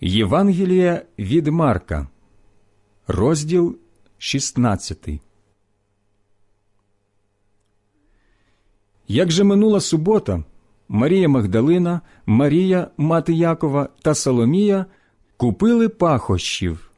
Євангелія від Марка, розділ 16. Як же минула субота, Марія Магдалина, Марія, мати Якова та Соломія купили пахощів,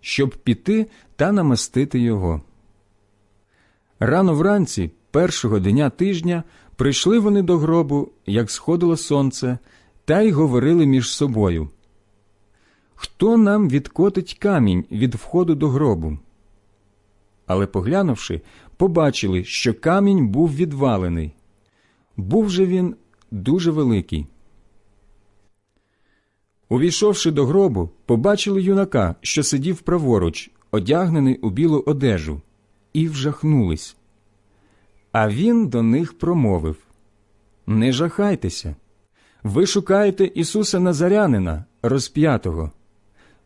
щоб піти та намастити його. Рано вранці, першого дня тижня, прийшли вони до гробу, як сходило сонце, та й говорили між собою. Хто нам відкотить камінь від входу до гробу? Але, поглянувши, побачили, що камінь був відвалений. Був же він дуже великий. Увійшовши до гробу, побачили юнака, що сидів праворуч, одягнений у білу одежу, і вжахнулись. А він до них промовив Не жахайтеся. Ви шукаєте Ісуса Назарянина, розп'ятого.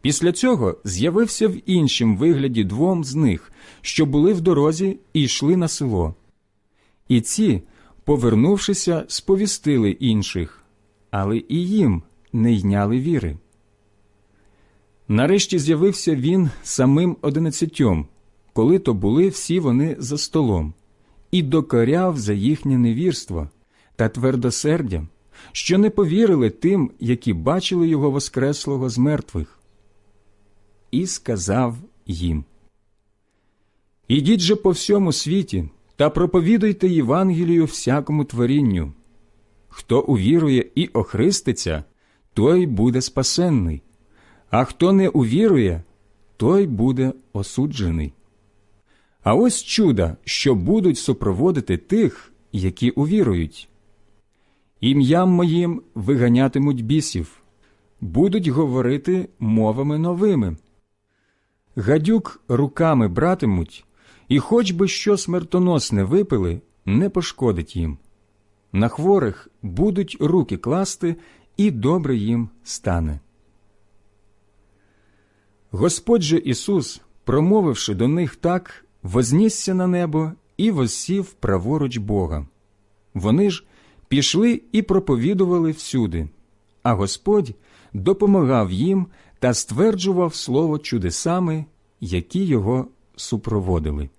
Після цього з'явився в іншім вигляді двом з них, що були в дорозі і йшли на село. І ці, повернувшися, сповістили інших, але і їм не йняли віри. Нарешті з'явився він самим одинадцятьом, коли то були всі вони за столом, і докоряв за їхнє невірство та твердосердя, що не повірили тим, які бачили його воскреслого з мертвих і сказав їм Ідіть же по всьому світі та проповідуйте Євангелію всякому творінню. Хто увірує і охриститься, той буде спасенний, а хто не увірує, той буде осуджений. А ось чуда, що будуть супроводити тих, які увірують. Ім'ям моїм виганятимуть бісів, будуть говорити мовами новими гадюк руками братимуть, і хоч би що смертоносне випили, не пошкодить їм. На хворих будуть руки класти, і добре їм стане. Господь же Ісус, промовивши до них так, вознісся на небо і воссів праворуч Бога. Вони ж пішли і проповідували всюди, а Господь допомагав їм та стверджував слово чудесами, які його супроводили.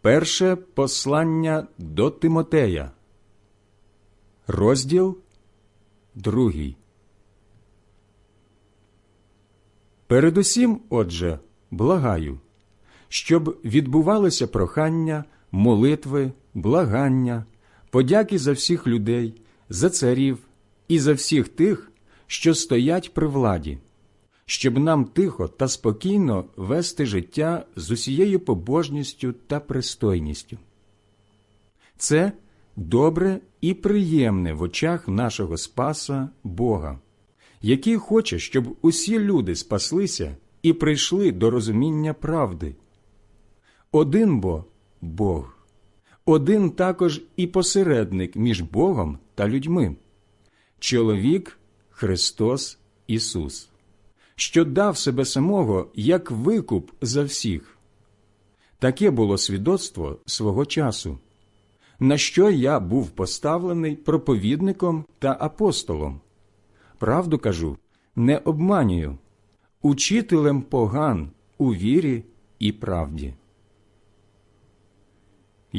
Перше послання до Тимотея, розділ другий. Передусім, отже, благаю щоб відбувалося прохання, молитви, благання, подяки за всіх людей, за царів і за всіх тих, що стоять при владі, щоб нам тихо та спокійно вести життя з усією побожністю та пристойністю. Це добре і приємне в очах нашого Спаса Бога, який хоче, щоб усі люди спаслися і прийшли до розуміння правди. Один бо Бог, один також і посередник між Богом та людьми, чоловік Христос Ісус, що дав себе самого як викуп за всіх. Таке було свідоцтво свого часу, на що я був поставлений проповідником та апостолом. Правду кажу, не обманюю, учителем поган у вірі і правді.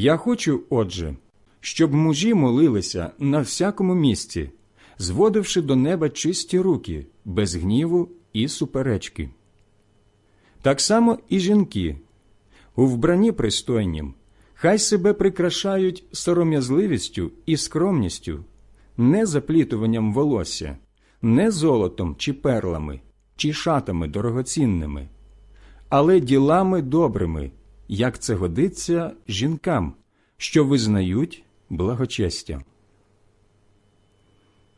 Я хочу, отже, щоб мужі молилися на всякому місці, зводивши до неба чисті руки, без гніву і суперечки. Так само і жінки, у вбранні пристойнім, хай себе прикрашають сором'язливістю і скромністю, не заплітуванням волосся, не золотом чи перлами, чи шатами дорогоцінними, але ділами добрими, як це годиться жінкам, що визнають благочестя.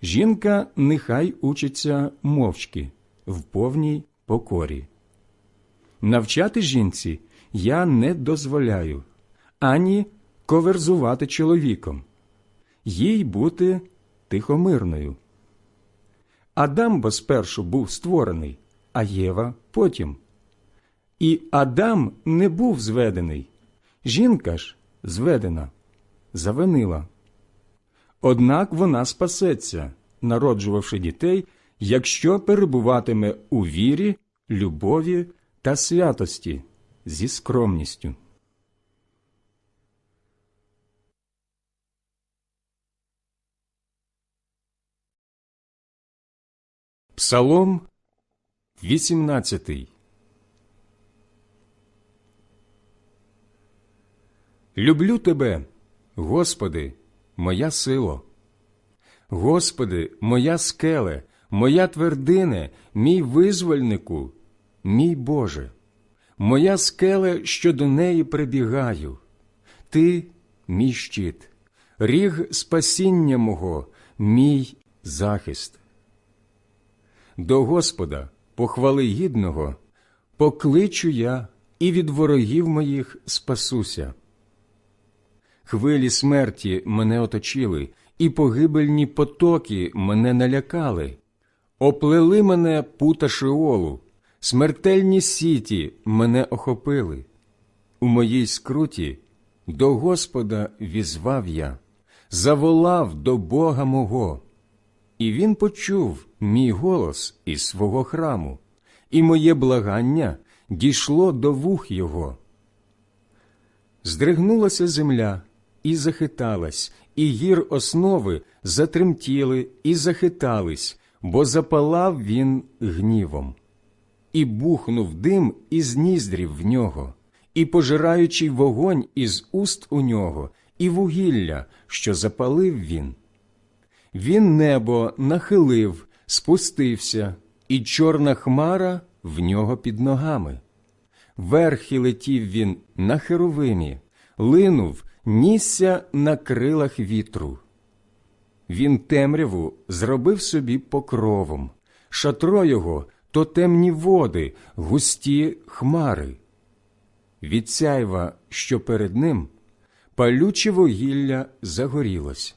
Жінка нехай учиться мовчки в повній покорі. Навчати жінці я не дозволяю ані коверзувати чоловіком, їй бути тихомирною. Адам спершу був створений, а Єва потім. І Адам не був зведений, жінка ж зведена, завинила. Однак вона спасеться, народжувавши дітей, якщо перебуватиме у вірі, любові та святості зі скромністю. Псалом 18 Люблю тебе, Господи, моя сило. Господи, моя скеле, моя твердине, мій визвольнику, мій Боже, моя скеле, що до неї прибігаю. Ти мій щит, ріг спасіння мого, мій захист. До Господа, похвали гідного, покличу я і від ворогів моїх спасуся. Хвилі смерті мене оточили, і погибельні потоки мене налякали, оплели мене пута Шеолу, смертельні сіті мене охопили. У моїй скруті до Господа візвав я, заволав до Бога мого. І він почув мій голос із свого храму, і моє благання дійшло до вух його. Здригнулася земля і захиталась, і гір основи затремтіли і захитались, бо запалав він гнівом. І бухнув дим із ніздрів в нього, і пожираючий вогонь із уст у нього, і вугілля, що запалив він. Він небо нахилив, спустився, і чорна хмара в нього під ногами. Верхи летів він на херовимі, линув, нісся на крилах вітру. Він темряву зробив собі покровом, шатро його то темні води, густі хмари. Від сяйва, що перед ним, палюче вугілля загорілось.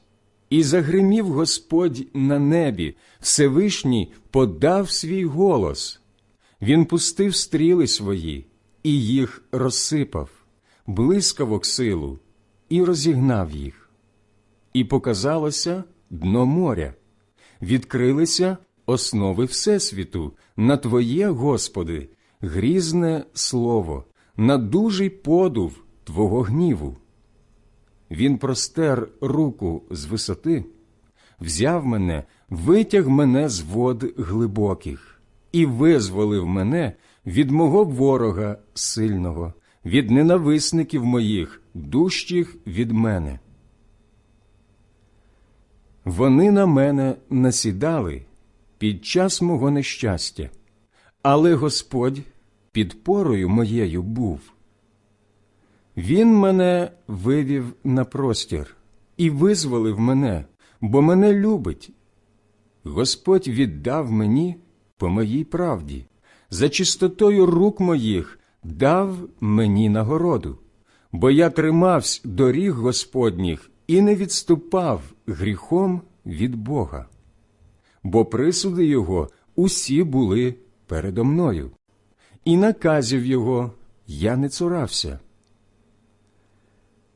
І загримів Господь на небі, Всевишній подав свій голос. Він пустив стріли свої і їх розсипав, блискавок силу, і розігнав їх. І показалося дно моря, відкрилися основи Всесвіту на Твоє, Господи, грізне слово, на дужий подув Твого гніву. Він простер руку з висоти, взяв мене, витяг мене з вод глибоких і визволив мене від мого ворога сильного, від ненависників моїх, дужчих від мене. Вони на мене насідали під час мого нещастя, але Господь підпорою моєю був. Він мене вивів на простір і визволив мене, бо мене любить. Господь віддав мені по моїй правді, за чистотою рук моїх дав мені нагороду, бо я тримався доріг Господніх і не відступав гріхом від Бога. Бо присуди Його усі були передо мною, і наказів Його я не цурався.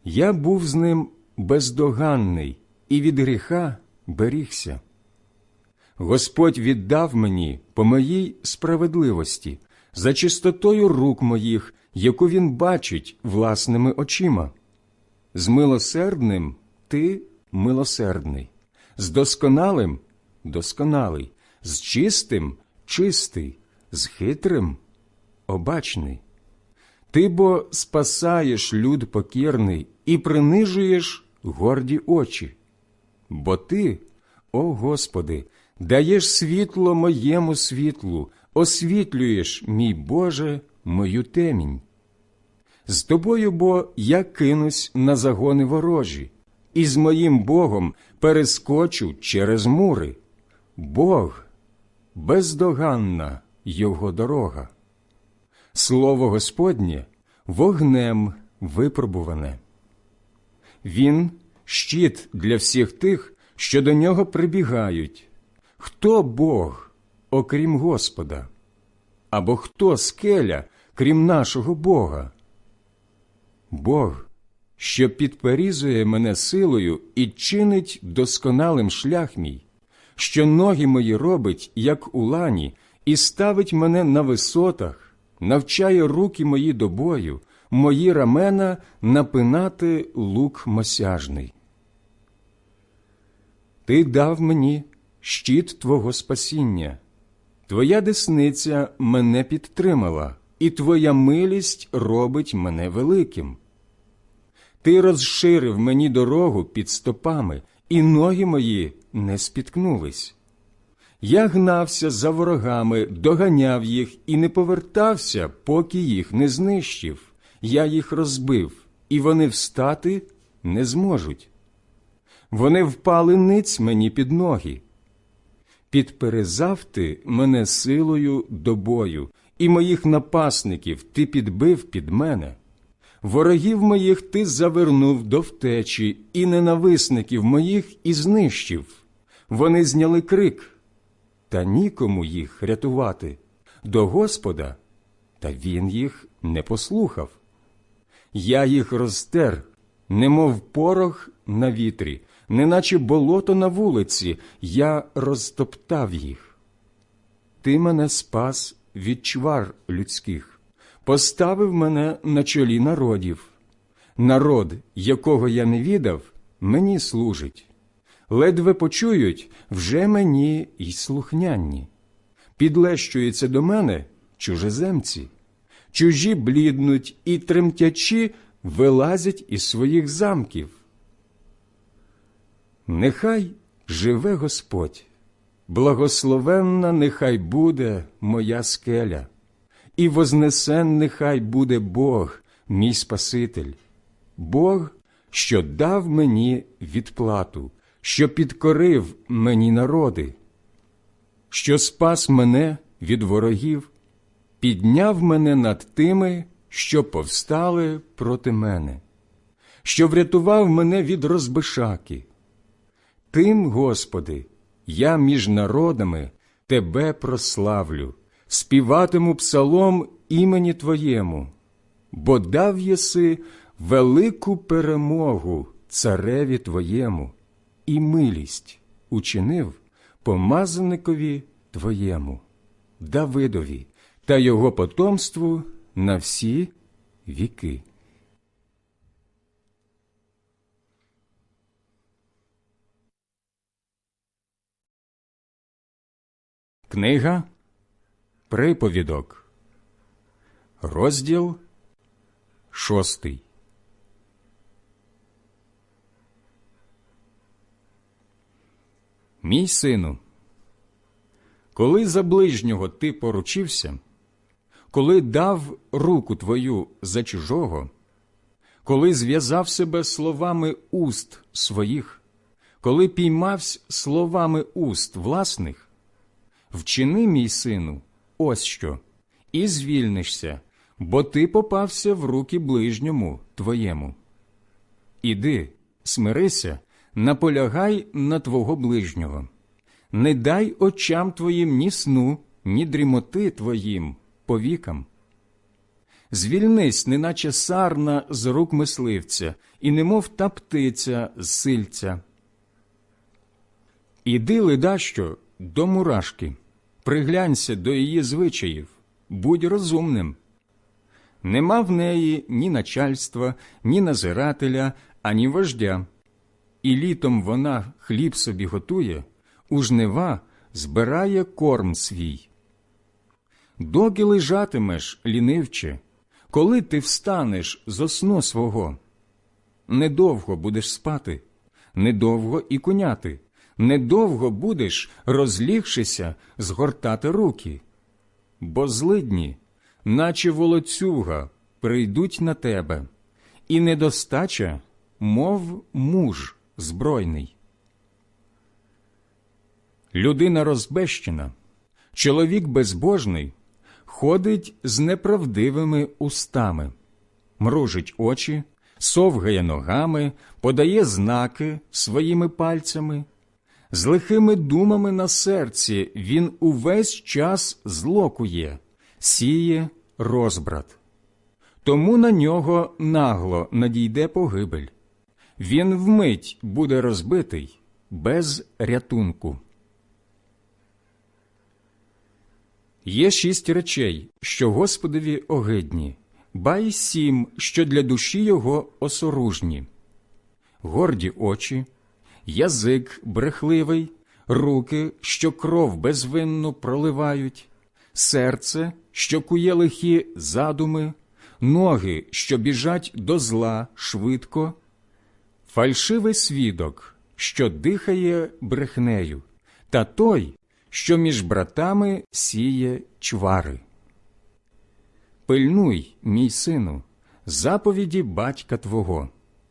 Я був з ним бездоганний і від гріха берігся. Господь віддав мені по моїй справедливості, за чистотою рук моїх, яку він бачить власними очима. з милосердним ти милосердний, з досконалим досконалий, з чистим чистий, з хитрим обачний. Ти бо спасаєш люд покірний і принижуєш горді очі. Бо ти, о Господи, даєш світло моєму світлу, освітлюєш, мій Боже, мою темінь. З тобою бо я кинусь на загони ворожі, і з моїм Богом перескочу через мури. Бог бездоганна його дорога. Слово Господнє вогнем випробуване. Він щит для всіх тих, що до нього прибігають. Хто Бог, окрім Господа? Або хто скеля, крім нашого Бога? Бог, що підперізує мене силою і чинить досконалим шлях мій, що ноги мої робить, як у лані, і ставить мене на висотах, навчає руки мої до бою, мої рамена напинати лук мосяжний. Ти дав мені щит Твого спасіння, Твоя десниця мене підтримала, і Твоя милість робить мене великим. Ти розширив мені дорогу під стопами, і ноги мої не спіткнулись. Я гнався за ворогами, доганяв їх і не повертався, поки їх не знищив. Я їх розбив, і вони встати не зможуть. Вони впали ниць мені під ноги. Підперезав ти мене силою до бою, і моїх напасників ти підбив під мене. Ворогів моїх ти завернув до втечі, і ненависників моїх і знищив. Вони зняли крик, та нікому їх рятувати до Господа, та він їх не послухав. Я їх розтер, немов порох на вітрі, неначе болото на вулиці, я розтоптав їх. Ти мене спас від чвар людських, поставив мене на чолі народів. Народ, якого я не відав, мені служить. Ледве почують вже мені й слухнянні. Підлещуються до мене чужеземці, чужі бліднуть і тремтячі вилазять із своїх замків. Нехай живе Господь, благословенна нехай буде моя скеля, і вознесен нехай буде Бог, мій Спаситель, Бог, що дав мені відплату, що підкорив мені народи, що спас мене від ворогів, підняв мене над тими, що повстали проти мене, що врятував мене від розбишаки. Тим, Господи, я між народами Тебе прославлю, співатиму псалом імені Твоєму, бо дав єси велику перемогу цареві Твоєму і милість учинив помазаникові Твоєму, Давидові та його потомству на всі віки. Книга Приповідок, розділ шостий. Мій сину, коли за ближнього ти поручився, коли дав руку твою за чужого, коли зв'язав себе словами уст своїх, коли піймавсь словами уст власних, вчини, мій сину, ось що, і звільнишся, бо ти попався в руки ближньому твоєму. Іди, смирися, наполягай на твого ближнього, не дай очам твоїм ні сну, ні дрімоти твоїм повікам. Звільнись, неначе сарна з рук мисливця, і немов та птиця з сильця. Іди ледащо до мурашки, приглянься до її звичаїв, будь розумним. Нема в неї ні начальства, ні назирателя, ані вождя, і літом вона хліб собі готує, у жнива збирає корм свій. Доки лежатимеш, лінивче, коли ти встанеш з сну свого, недовго будеш спати, недовго і куняти, недовго будеш, розлігшися, згортати руки, бо злидні, наче волоцюга, прийдуть на тебе, і недостача, мов муж збройний. Людина розбещена, чоловік безбожний ходить з неправдивими устами, мружить очі, совгає ногами, подає знаки своїми пальцями. З лихими думами на серці він увесь час злокує, сіє розбрат. Тому на нього нагло надійде погибель. Він вмить буде розбитий без рятунку. Є шість речей, що Господові огидні, ба й сім, що для душі його осоружні, горді очі, язик брехливий, руки, що кров безвинно проливають, серце, що кує лихі задуми, ноги, що біжать до зла швидко, фальшивий свідок, що дихає брехнею, та той, що між братами сіє чвари. Пильнуй, мій сину, заповіді батька твого,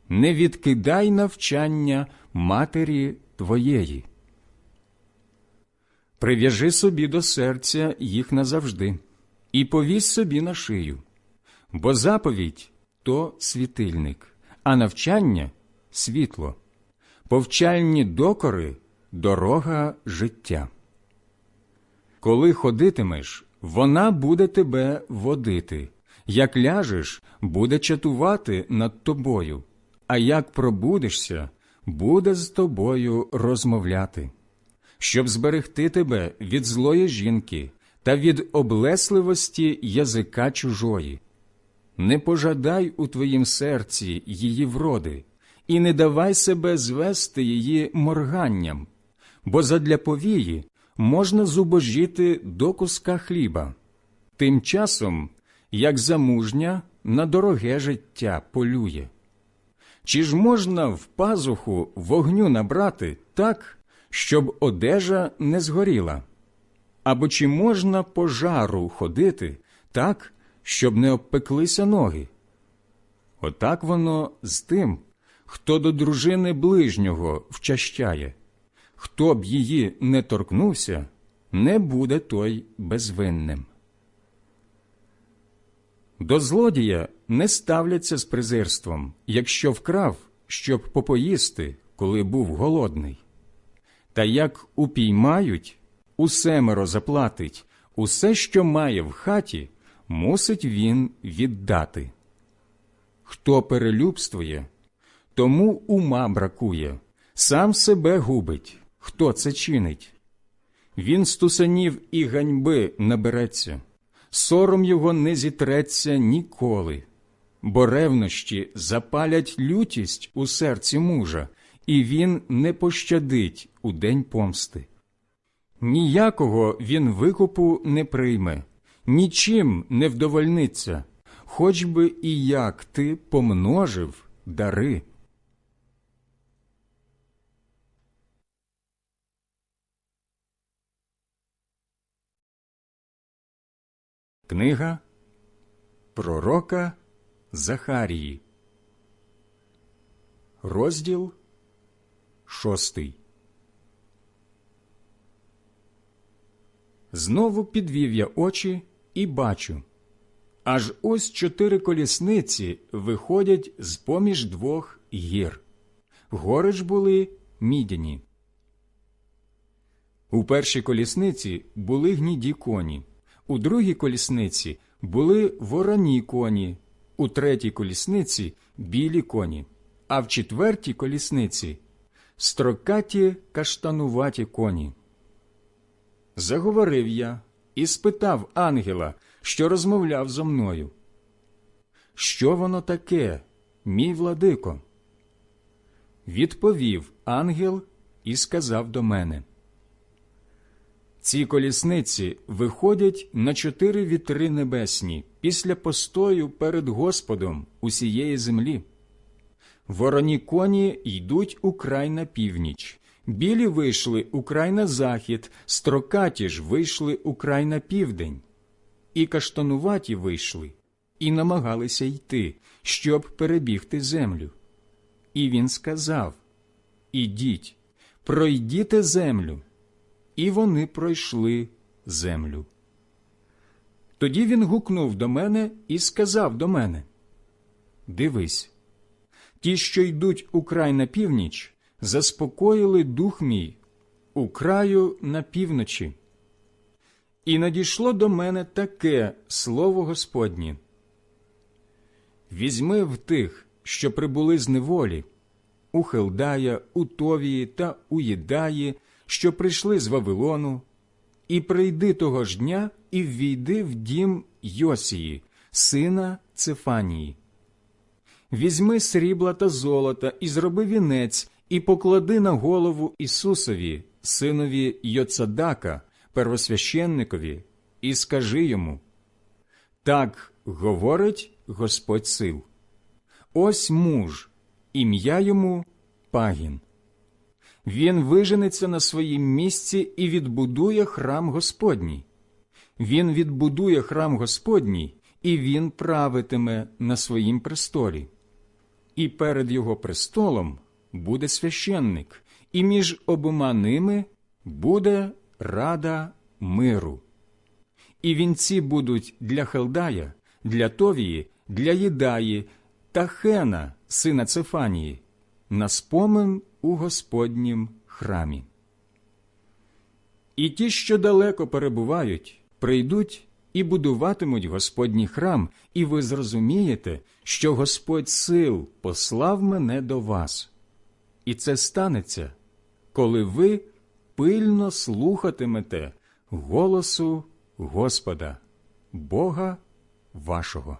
не відкидай навчання матері твоєї. Прив'яжи собі до серця їх назавжди, і повісь собі на шию, бо заповідь то світильник, а навчання світло, повчальні докори дорога життя. Коли ходитимеш, вона буде тебе водити, як ляжеш, буде чатувати над тобою, а як пробудешся, буде з тобою розмовляти, щоб зберегти тебе від злої жінки та від облесливості язика чужої. Не пожадай у твоїм серці її вроди, і не давай себе звести її морганням, бо задля повії можна зубожіти до куска хліба, тим часом, як замужня на дороге життя полює. Чи ж можна в пазуху вогню набрати так, щоб одежа не згоріла? Або чи можна по жару ходити так, щоб не обпеклися ноги? Отак воно з тим, хто до дружини ближнього вчащає. Хто б її не торкнувся, не буде той безвинним. До злодія не ставляться з презирством, якщо вкрав, щоб попоїсти, коли був голодний. Та як упіймають, усемеро заплатить, усе, що має в хаті, мусить він віддати. Хто перелюбствує, тому ума бракує, сам себе губить хто це чинить. Він стусанів і ганьби набереться, сором його не зітреться ніколи, бо ревнощі запалять лютість у серці мужа, і він не пощадить у день помсти. Ніякого він викупу не прийме, нічим не вдовольниться, хоч би і як ти помножив дари. Книга Пророка Захарії, розділ шостий. Знову підвів я очі і бачу. Аж ось чотири колісниці виходять з поміж двох гір. Гори ж були мідяні. У першій колісниці були гніді коні. У другій колісниці були вороні коні, у третій колісниці білі коні, а в четвертій колісниці строкаті каштануваті коні. Заговорив я і спитав ангела, що розмовляв зо мною. Що воно таке, мій владико? відповів ангел і сказав до мене. Ці колісниці виходять на чотири вітри небесні після постою перед Господом усієї землі. Вороні коні йдуть у край на північ, білі вийшли у край на захід, строкаті ж вийшли у край на південь, і каштануваті вийшли, і намагалися йти, щоб перебігти землю. І він сказав Ідіть, пройдіте землю. І вони пройшли землю. Тоді він гукнув до мене і сказав до мене Дивись, ті, що йдуть у край на північ, заспокоїли дух мій у краю на півночі. І надійшло до мене таке слово Господнє. Візьми в тих, що прибули з неволі, у Хелдая, у Товії та у Єдаї, що прийшли з Вавилону, і прийди того ж дня і ввійди в дім Йосії, сина Цефанії. Візьми срібла та золота і зроби вінець, і поклади на голову Ісусові, синові Йоцадака, первосвященникові, і скажи йому Так говорить Господь сил. Ось муж, ім'я йому Пагін. Він виженеться на своїм місці і відбудує храм Господній. Він відбудує храм Господній, і він правитиме на своїм престолі. І перед його престолом буде священник, і між обома ними буде рада миру. І вінці будуть для Хелдая, для Товії, для Єдаї та Хена, сина Цефанії, на спомин у Господнім храмі. І ті, що далеко перебувають, прийдуть і будуватимуть Господній храм, і ви зрозумієте, що Господь сил послав мене до вас. І це станеться, коли ви пильно слухатимете голосу Господа, Бога вашого.